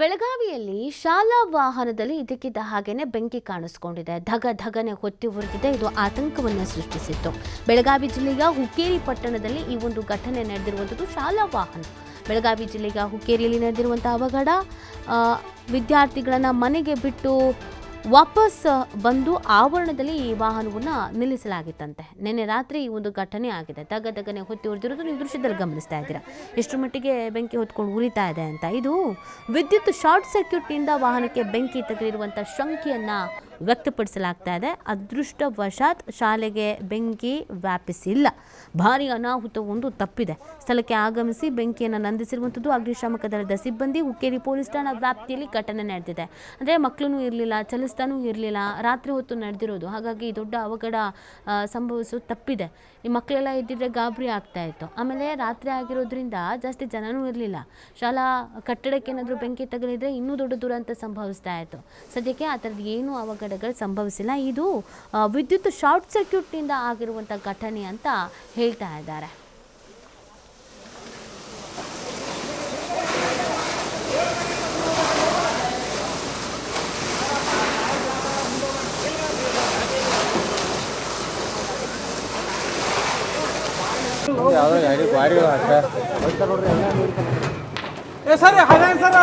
ಬೆಳಗಾವಿಯಲ್ಲಿ ಶಾಲಾ ವಾಹನದಲ್ಲಿ ಇದಕ್ಕಿದ್ದ ಹಾಗೇನೆ ಬೆಂಕಿ ಕಾಣಿಸ್ಕೊಂಡಿದೆ. ಧಗ ಧಗನೆ ಹೊತ್ತಿ ಉರಿದಿದೆ ಇದು ಆತಂಕವನ್ನು ಸೃಷ್ಟಿಸಿತ್ತು. ಬೆಳಗಾವಿ ಜಿಲ್ಲೆಯ ಹುಕ್ಕೇರಿ ಪಟ್ಟಣದಲ್ಲಿ ಈ ಒಂದು ಘಟನೆ ನಡೆದಿರುವಂಥದ್ದು ಶಾಲಾ ವಾಹನ. ಬೆಳಗಾವಿ ಜಿಲ್ಲೆಯ ಹುಕ್ಕೇರಿಯಲ್ಲಿ ನಡೆದಿರುವಂಥ ಅವಘಡ ವಿದ್ಯಾರ್ಥಿಗಳನ್ನು ವಿದ್ಯಾರ್ಥಿಗಳನ್ನ ಮನೆಗೆ ಬಿಟ್ಟು ವಾಪಸ್ ಬಂದು ಆವರಣದಲ್ಲಿ ಈ ವಾಹನವನ್ನು ನಿಲ್ಲಿಸಲಾಗಿತ್ತಂತೆ. ನಿನ್ನೆ ರಾತ್ರಿ ಈ ಒಂದು ಘಟನೆ ಆಗಿದೆ. ತಗ ತಗನೆ ಹೊತ್ತಿ ಉರಿದಿರೋದು ನೀವು ದೃಶ್ಯದಲ್ಲಿ ಗಮನಿಸ್ತಾ ಇದ್ದೀರಾ. ಎಷ್ಟು ಮಟ್ಟಿಗೆ ಬೆಂಕಿ ಹೊತ್ಕೊಂಡು ಉರಿತಾ ಇದೆ ಅಂತ. ಇದು ವಿದ್ಯುತ್ ಶಾರ್ಟ್ ಸರ್ಕ್ಯೂಟ್ನಿಂದ ವಾಹನಕ್ಕೆ ಬೆಂಕಿ ತಗಲಿರುವಂಥ ಶಂಕೆಯನ್ನು ವ್ಯಕ್ತಪಡಿಸಲಾಗ್ತಾ ಇದೆ ಅದೃಷ್ಟವಶಾತ್ ಶಾಲೆಗೆ ಬೆಂಕಿ ವ್ಯಾಪಿಸಿಲ್ಲ. ಭಾರಿ ಅನಾಹುತವೊಂದು ತಪ್ಪಿದೆ. ಸ್ಥಳಕ್ಕೆ ಆಗಮಿಸಿ ಬೆಂಕಿಯನ್ನು ನಂದಿಸಿರುವಂಥದ್ದು ಅಗ್ನಿಶಾಮಕ ದಳದ ಸಿಬ್ಬಂದಿ. ಹುಕ್ಕೇರಿ ಪೊಲೀಸ್ ಠಾಣಾ ವ್ಯಾಪ್ತಿಯಲ್ಲಿ ಘಟನೆ ನಡೆದಿದೆ. ಅಂದರೆ ಮಕ್ಕಳೂ ಇರಲಿಲ್ಲ, ಚಲಿಸ್ತಾನೂ ಇರಲಿಲ್ಲ, ರಾತ್ರಿ ಹೊತ್ತು ನಡೆದಿರೋದು. ಹಾಗಾಗಿ ದೊಡ್ಡ ಅವಘಡ ಸಂಭವಿಸೋದು ತಪ್ಪಿದೆ. ಈ ಮಕ್ಕಳೆಲ್ಲ ಇದ್ದಿದ್ರೆ ಗಾಬರಿ ಆಗ್ತಾ ಇತ್ತು. ಆಮೇಲೆ ರಾತ್ರಿ ಆಗಿರೋದ್ರಿಂದ ಜಾಸ್ತಿ ಜನನೂ ಇರಲಿಲ್ಲ. ಶಾಲಾ ಕಟ್ಟಡಕ್ಕೆ ಏನಾದರೂ ಬೆಂಕಿ ತಗಲಿದ್ರೆ ಇನ್ನೂ ದೊಡ್ಡ ದುರಂತ ಸಂಭವಿಸ್ತಾ ಇತ್ತು. ಸದ್ಯಕ್ಕೆ ಆ ಥರದ್ದು ಏನೂ ಅವಘಡಗಳು ಸಂಭವಿಸಿಲ್ಲ. ಇದು ವಿದ್ಯುತ್ ಶಾರ್ಟ್ ಸರ್ಕ್ಯೂಟ್ನಿಂದ ಆಗಿರುವಂಥ ಘಟನೆ ಅಂತ ಹೇಳ್ತಾ ಇದ್ದಾರೆ. ಯಾವ್ದೋ ಗಾಡಿ ಸರ್ ಹಾಗೆ ಸರ್